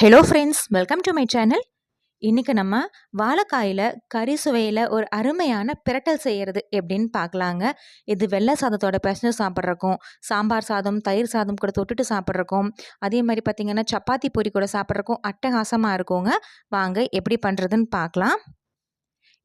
Hello friends welcome to my channel இன்றைக்கி நம்ம வாழைக்காயில் கறி சுவையில் ஒரு அருமையான பிரட்டல் செய்கிறது எப்படின்னு பார்க்கலாங்க. இது வெள்ளை சாதத்தோட பிரச்சனை சாப்பிட்றக்கும் சாம்பார் சாதம் தயிர் சாதம் கூட தொட்டுட்டு சாப்பிட்றக்கும் அதே மாதிரி பார்த்திங்கன்னா சப்பாத்தி பொரி கூட சாப்பிட்றக்கும் அட்டகாசமாக இருக்குங்க. வாங்க எப்படி பண்ணுறதுன்னு பார்க்கலாம்.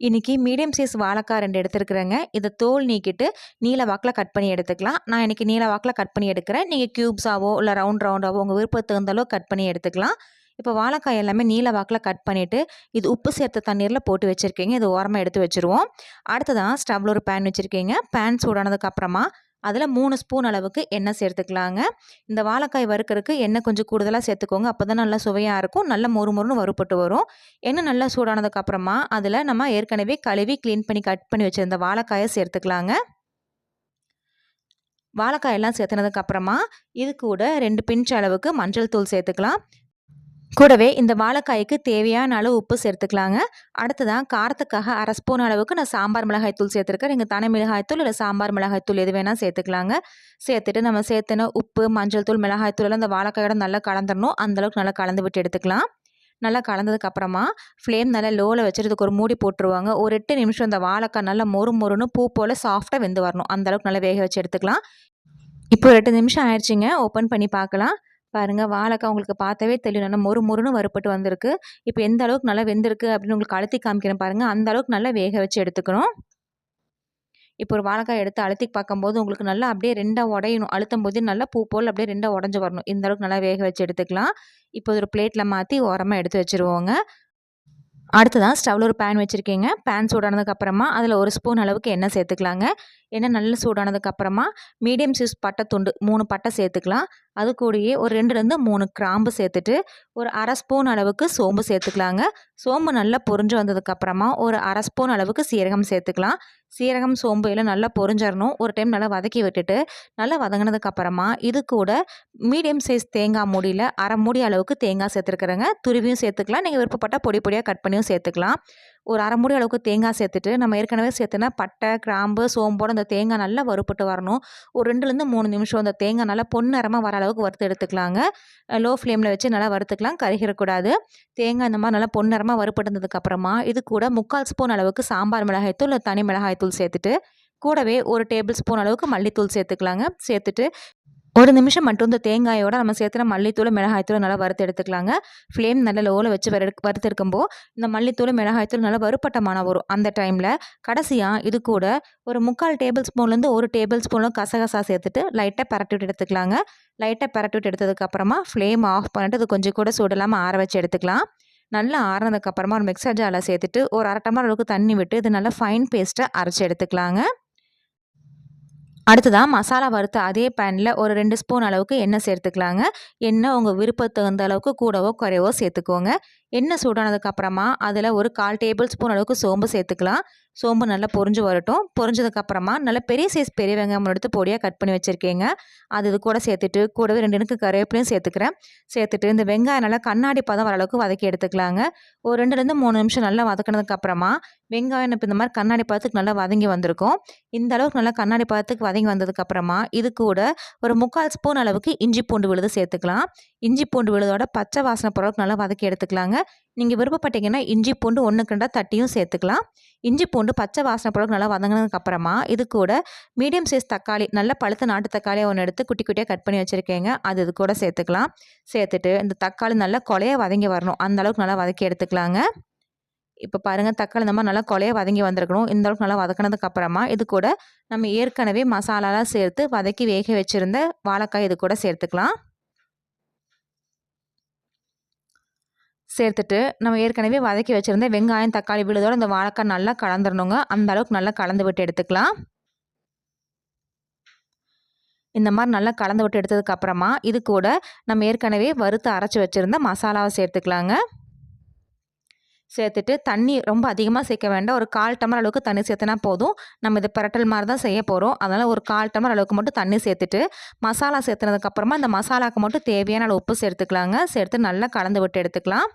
இன்றைக்கி மீடியம் சைஸ் வாழைக்காய் ரெண்டு எடுத்துருக்குறேங்க. இதை தோல் நீக்கிட்டு நீல வாக்கில் கட் பண்ணி எடுத்துக்கலாம். நான் இன்றைக்கி நீல வாக்கில் கட் பண்ணி எடுக்கிறேன். நீங்கள் க்யூப்ஸாவோ இல்லை ரவுண்ட் ரவுண்டாவோ உங்கள் விருப்பத்துக்கு தகுந்தாலோ கட் பண்ணி எடுத்துக்கலாம். இப்போ வாழைக்காய் எல்லாமே நீல வாக்கில் கட் பண்ணிவிட்டு இது உப்பு சேர்த்த தண்ணீரில் போட்டு வச்சுருக்கீங்க. இது ஓரமாக எடுத்து வச்சுருவோம். அடுத்ததான் ஸ்டவ்வில் ஒரு பேன் வச்சுருக்கீங்க. பேன் சூடானதுக்கப்புறமா அதில் மூணு ஸ்பூன் அளவுக்கு எண்ணெய் சேர்த்துக்கலாங்க. இந்த வாழைக்காய் வறுக்கிறதுக்கு எண்ணெய் கொஞ்சம் கூடுதலாக சேர்த்துக்கோங்க. அப்போ தான் நல்லா சுவையாக இருக்கும். நல்ல மொறு மொறுன்னு வறுப்பட்டு வரும். எண்ணெய் நல்லா சூடானதுக்கப்புறமா அதில் நம்ம ஏற்கனவே கழுவி க்ளீன் பண்ணி கட் பண்ணி வச்சுருந்த வாழைக்காயை சேர்த்துக்கலாங்க. வாழைக்காயெல்லாம் சேர்த்துனதுக்கப்புறமா இது கூட ரெண்டு பிஞ்ச் அளவுக்கு மஞ்சள் தூள் சேர்த்துக்கலாம். கூடவே இந்த வாழைக்காய்க்கு தேவையான அளவு உப்பு சேர்த்துக்கலாங்க. அடுத்ததான் காரத்துக்காக அரை ஸ்பூன் அளவுக்கு நான் சாம்பார் மிளகாய் தூள் சேர்த்துருக்கேன். நீங்கள் தனி மிளகாய் தூள் இல்லை சாம்பார் மிளகாய் தூள் எது வேணால் சேர்த்துக்கலாங்க. சேர்த்துட்டு நம்ம சேர்த்துன உப்பு மஞ்சள் தூள் மிளகாய் தூள் எல்லாம் இந்த வாழைக்காயோட நல்லா கலந்துடணும் அந்தளவுக்கு நல்லா கலந்து விட்டு எடுத்துக்கலாம். நல்லா கலந்ததுக்கப்புறமா ஃப்ளேம் நல்லா லோவில் வச்சுறதுக்கு ஒரு மூடி போட்டுருவாங்க. ஒரு எட்டு நிமிஷம் இந்த வாழைக்காய் நல்லா மொறு மொறுன்னு பூ போல் சாஃப்டாக வெந்து வரணும். அந்தளவுக்கு நல்லா வேக வச்சு எடுத்துக்கலாம். இப்போ ஒரு எட்டு நிமிஷம் ஆயிடுச்சிங்க. ஓப்பன் பண்ணி பார்க்கலாம். பாருங்கள் வாழைக்காய் உங்களுக்கு பார்த்தவே தெரியும். நல்லா மொறு மொறுன்னு வறுப்பட்டு வந்திருக்கு. இப்போ எந்த அளவுக்கு நல்லா வெந்திருக்கு அப்படின்னு உங்களுக்கு அழுத்தி காமிக்கிறேன் பாருங்கள் அந்த அளவுக்கு நல்லா வேக வச்சு எடுத்துக்கணும். இப்போ ஒரு வாழைக்காய் எடுத்து அழுத்தி பார்க்கும்போது உங்களுக்கு நல்லா அப்படியே ரெண்டாக உடையணும். அழுத்தும் போது நல்லா பூ போல் அப்படியே ரெண்டாக உடஞ்சி வரணும். இந்த அளவுக்கு நல்லா வேக வச்சு எடுத்துக்கலாம். இப்போ ஒரு பிளேட்டில் மாற்றி ஓரமாக எடுத்து வச்சுருவோங்க. அடுத்ததான் ஸ்டவ்வில் ஒரு பேன் வச்சுருக்கீங்க. பேன் சூடானதுக்கப்புறமா அதில் ஒரு ஸ்பூன் அளவுக்கு எண்ணெய் சேர்த்துக்கலாங்க. எண்ணெய் நல்லா சூடானதுக்கப்புறமா மீடியம் சைஸ் பட்டை துண்டு மூணு பட்டை சேர்த்துக்கலாம். அது கூடயே ஒரு ரெண்டுலேருந்து மூணு கிராம்பு சேர்த்துட்டு ஒரு அரை ஸ்பூன் அளவுக்கு சோம்பு சேர்த்துக்கலாங்க. சோம்பு நல்லா பொறிஞ்சு வந்ததுக்கப்புறமா ஒரு அரை ஸ்பூன் அளவுக்கு சீரகம் சேர்த்துக்கலாம். சீரகம் சோம்பு எல்லாம் நல்லா பொறிஞ்சிடணும் ஒரு டைம் நல்லா வதக்கி விட்டுட்டு நல்லா வதங்கினதுக்கப்புறமா இது கூட மீடியம் சைஸ் தேங்காய் மூடியில் அரை மூடி அளவுக்கு தேங்காய் சேர்த்துருக்குறேங்க. துருவியும் சேர்த்துக்கலாம். நீங்கள் விருப்பப்பட்டால் பொடி பொடியாக கட் பண்ணியும் சேர்த்துக்கலாம். ஒரு அரை மூடி அளவுக்கு தேங்காய் சேர்த்துட்டு நம்ம ஏற்கனவே சேர்த்துனா பட்டை கிராம்பு சோம்போடு அந்த தேங்காய் நல்லா வறுப்பட்டு வரணும். ஒரு ரெண்டுலேருந்து மூணு நிமிஷம் அந்த தேங்காய் நல்லா பொன்னிறமாக வர அளவுக்கு வறுத்து எடுத்துக்கலாங்க. லோ ஃப்ளேமில் வச்சு நல்லா வறுத்துக்கலாம் கருகிடக்கூடாது. தேங்காய் இந்த மாதிரி நல்லா பொன்னிறமாக வறுப்பட்டதுக்கப்புறமா இது கூட முக்கால் ஸ்பூன் அளவுக்கு சாம்பார் மிளகாய்த்தூள் இல்லை தனி மிளகாய்த்தூள் சேர்த்துட்டு கூடவே ஒரு டேபிள் ஸ்பூன் அளவுக்கு மல்லித்தூள் சேர்த்துக்கலாங்க. சேர்த்துட்டு ஒரு நிமிஷம் மட்டும் இந்த தேங்காயோட நம்ம சேர்த்துற மல்லித்தூள் மிளகாய்த்தூள் நல்லா வறுத்து எடுத்துக்கலாங்க. ஃப்ளேம் நல்லா லோவில் வச்சு வறு வறுத்து எடுக்கும்போது இந்த மல்லித்தூள் மிளகாய்த்தூள் நல்லா வறுப்பட்டமான வரும். அந்த டைமில் கடைசியாக இது கூட ஒரு முக்கால் டேபிள் ஸ்பூன்லேருந்து ஒரு டேபிள் ஸ்பூனும் கசகசா சேர்த்துட்டு லைட்டாக பரட்டி விட்டு எடுத்துக்கலாங்க. லைட்டாக பரட்டி விட்டு எடுத்ததுக்கப்புறமா ஃப்ளேம் ஆஃப் பண்ணிட்டு அது கொஞ்சம் கூட சூடலாமல் ஆற வச்சு எடுத்துக்கலாம். நல்லா ஆறினதுக்கப்புறமா ஒரு மிக்சர் ஜாரில் சேர்த்துட்டு ஒரு அரை டம்ளர் அளவுக்கு தண்ணி விட்டு இது நல்லா ஃபைன் பேஸ்ட்டை அரைச்சி எடுத்துக்கலாங்க. அடுத்ததாக மசாலா வறுத்த அதே பேனில் ஒரு ரெண்டு ஸ்பூன் அளவுக்கு எண்ணெய் சேர்த்துக்கலாங்க. எண்ணெய் உங்கள் விருப்பத்துக்கு தகுந்த அளவுக்கு கூடவோ குறைவோ சேர்த்துக்கோங்க. எண்ணெய் சூடானதுக்கப்புறமா அதில் ஒரு கால் டேபிள் ஸ்பூன் அளவுக்கு சோம்பு சேர்த்துக்கலாம். சோம்பு நல்லா பொறிஞ்சு வரட்டும். பொறிஞ்சதுக்கப்புறமா நல்லா பெரிய சைஸ் பெரிய வெங்காயம் எடுத்து பொடியாக கட் பண்ணி வச்சுருக்கேங்க. அது இது கூட சேர்த்துட்டு கூடவே ரெண்டு எனக்கு கருவேப்பிலையும் சேர்த்துக்கிறேன். சேர்த்துட்டு இந்த வெங்காயம் நல்லா கண்ணாடி பதம் வர அளவுக்கு வதக்கி எடுத்துக்கலாங்க. ஒரு ரெண்டுலேருந்து மூணு நிமிஷம் நல்லா வதக்கினதுக்கப்புறமா வெங்காயம் இப்போ இந்த மாதிரி கண்ணாடி பதத்துக்கு நல்லா வதங்கி வந்திருக்கும். இந்த அளவுக்கு நல்லா கண்ணாடி பதத்துக்கு வதங்கி வந்ததுக்கப்புறமா இது கூட ஒரு முக்கால் ஸ்பூன் அளவுக்கு இஞ்சி பூண்டு விழுது சேர்த்துக்கலாம். இஞ்சி பூண்டு விழுதோட பச்சை வாசனை பொருளுக்கு நல்லா வதக்கி எடுத்துக்கலாங்க. நீங்கள் விருப்பப்பட்டீங்கன்னா இஞ்சி பூண்டு ஒன்று தட்டியும் சேர்த்துக்கலாம். இஞ்சி பூண்டு பச்சை வாசனை பொருளுக்கு நல்லா வதங்கினதுக்கப்புறமா இது கூட மீடியம் சைஸ் தக்காளி நல்லா பழுத்த நாட்டு தக்காளியை ஒன்று எடுத்து குட்டி குட்டியாக கட் பண்ணி வச்சுருக்கேங்க. அது இது கூட சேர்த்துக்கலாம். சேர்த்துட்டு இந்த தக்காளி நல்லா கொலையாக வதங்கி வரணும். அந்த அளவுக்கு நல்லா வதக்கி எடுத்துக்கலாங்க. இப்போ பாருங்கள் தக்காளி இந்த மாதிரி நல்லா கொலையாக வதங்கி வந்திருக்கணும். இந்த அளவுக்கு நல்லா வதக்கினதுக்கப்புறமா இது கூட நம்ம ஏற்கனவே மசாலாலாம் சேர்த்து வதக்கி வேக வச்சுருந்த வாழைக்காய் இது கூட சேர்த்துக்கலாம். சேர்த்துட்டு நம்ம ஏற்கனவே வதக்கி வச்சுருந்த வெங்காயம் தக்காளி விழுதோடு இந்த வாழைக்காய் நல்லா கலந்துடணுங்க அந்த அளவுக்கு நல்லா கலந்து விட்டு எடுத்துக்கலாம். இந்த மாதிரி நல்லா கலந்து விட்டு எடுத்ததுக்கப்புறமா இது கூட நம்ம ஏற்கனவே வறுத்து அரைச்சி வச்சுருந்த மசாலாவை சேர்த்துக்கலாங்க. சேர்த்துட்டு தண்ணி ரொம்ப அதிகமாக சேர்க்க வேண்டாம். ஒரு கால் டம்ளர் அளவுக்கு தண்ணி சேர்த்துனா போதும். நம்ம இது பரட்டல் மாதிரி தான் செய்ய போகிறோம் அதனால் ஒரு கால் டம்ளர் அளவுக்கு மட்டும் தண்ணி சேர்த்துட்டு மசாலா சேர்த்துனதுக்கப்புறமா இந்த மசாலாவுக்கு மட்டும் தேவையான அளவு உப்பு சேர்த்துக்கலாங்க. சேர்த்து நல்லா கலந்து விட்டு எடுத்துக்கலாம்.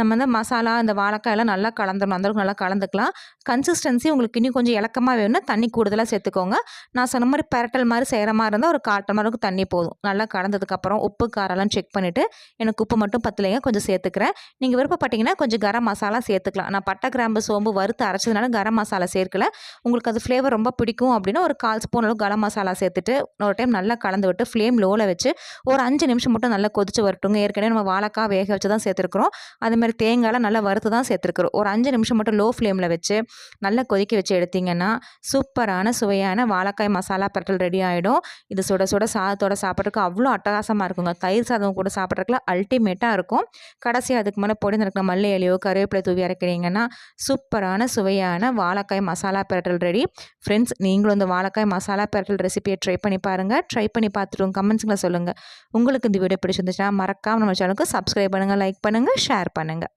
நம்ம வந்து மசாலா இந்த வாழைக்காயெல்லாம் நல்லா கலந்துடணும். அந்தளவுக்கு நல்லா கலந்துக்கலாம். கன்சிஸ்டன்சி உங்களுக்கு இன்னும் கொஞ்சம் இலக்கமாக வேணும்னா தண்ணி கூடுதலாக சேர்த்துக்கோங்க. நான் சொன்ன மாதிரி பெரட்டல் மாதிரி செய்கிற மாதிரி இருந்தால் ஒரு காட்டல் மாதிரி தண்ணி போதும். நல்லா கலந்ததுக்கப்புறம் உப்பு காரெல்லாம் செக் பண்ணிவிட்டு எனக்கு உப்பு மட்டும் பத்தலைங்க கொஞ்சம் சேர்த்துக்கிறேன். நீங்கள் விருப்பப்பட்டீங்கன்னா கொஞ்சம் கரம் மசாலா சேர்த்துக்கலாம். நான் பட்டை கிராம்பு சோம்பு வறுத்து அரைச்சதுனால கரம் மசாலா சேர்க்கல. உங்களுக்கு அது ஃப்ளேவர் ரொம்ப பிடிக்கும் அப்படின்னா ஒரு கால் ஸ்பூன் அளவு கரம் மசாலா சேர்த்துட்டு ஒரு டைம் நல்லா கலந்து விட்டு ஃப்ளேம் லோவில் வச்சு ஒரு அஞ்சு நிமிஷம் மட்டும் நல்லா கொதிச்சு வரட்டுங்க. ஏற்கனவே நம்ம வாழைக்காய் வேக வச்சு தான் சேர்த்துருக்குறோம் அதுமாதிரி தேங்காயெலாம் நல்லா வறுத்து தான் சேர்த்துருக்குறோம். ஒரு அஞ்சு நிமிஷம் மட்டும் லோ ஃப்ளேமில் வச்சு நல்லா கொதிக்க வச்சு எடுத்திங்கன்னா சூப்பரான சுவையான வாழைக்காய் மசாலா பரட்டல் ரெடி ஆகிடும் இது சுட சுட சாதத்தோட சாப்பிட்றதுக்கு அவ்வளோ அட்டகாசமாக இருக்குங்க. தயிர் சாதம் கூட சாப்பிட்றதுக்குலாம் அல்டிமேட்டாக இருக்கும். கடைசி அதுக்கு மேலே பொடி நடக்கிற மல்லி இலையோ கருவேப்பிலை தூவி இறக்கிறீங்கன்னா சூப்பரான சுவையான வாழைக்காய் மசாலா பரட்டல் ரெடி ஃப்ரெண்ட்ஸ் நீங்களும் இந்த வாழைக்காய் மசாலா பரட்டல் ரெசிபியை ட்ரை பண்ணி பாருங்கள் ட்ரை பண்ணி பார்த்துட்டு கமெண்ட்ஸுங்களை சொல்லுங்கள் உங்களுக்கு இந்த வீடியோ பிடிச்சிருந்துச்சுன்னா மறக்காமல் நம்ம சேனலுக்கு சப்ஸ்கிரைப் பண்ணுங்கள் லைக் பண்ணுங்கள் ஷேர் பண்ணுங்கள்